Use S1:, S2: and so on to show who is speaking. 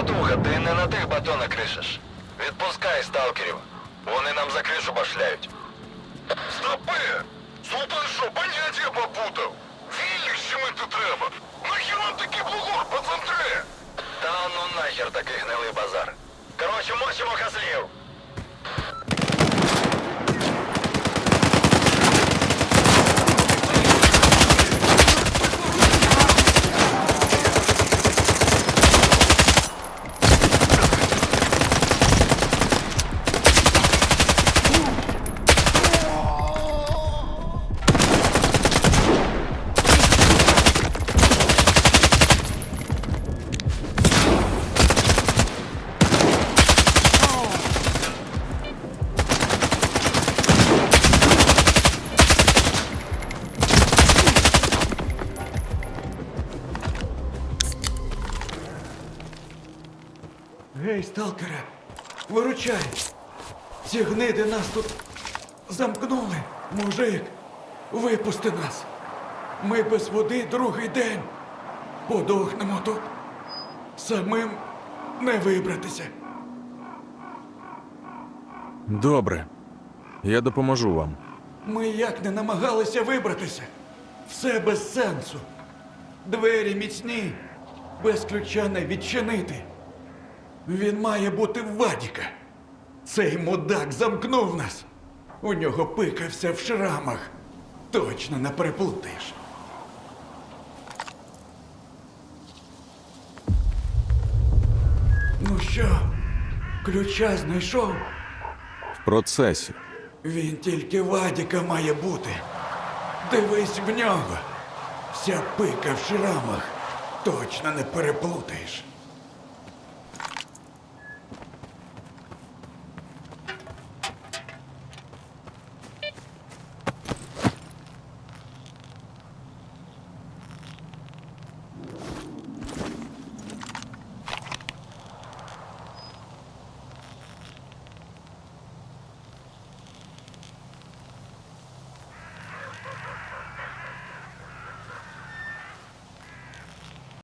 S1: Андрюха, ти не на тих батонах кришиш. Відпускай сталкерів. Вони нам за кришу башляють.
S2: Стопи! Султан що, поняття попутав? Вільних щемити треба. Нахіра такий бугор, пацантри?
S1: Та ну нахер такий гнилий базар. Коротше, мочимо козлів.
S3: Гей, сталкере, виручай! Ці гниди нас тут замкнули. Мужик, випусти нас. Ми без води другий день. Подохнемо тут. Самим не вибратися.
S4: Добре. Я допоможу вам.
S3: Ми як не намагалися вибратися. Все без сенсу. Двері міцні, без ключа не відчинити. Він має бути в Вадіка. Цей мудак замкнув нас. У нього пика вся в шрамах. Точно не переплутаєш. Ну що, ключа знайшов?
S4: В процесі.
S3: Він тільки Вадіка має бути. Дивись в нього. Вся пика в шрамах. Точно не переплутаєш.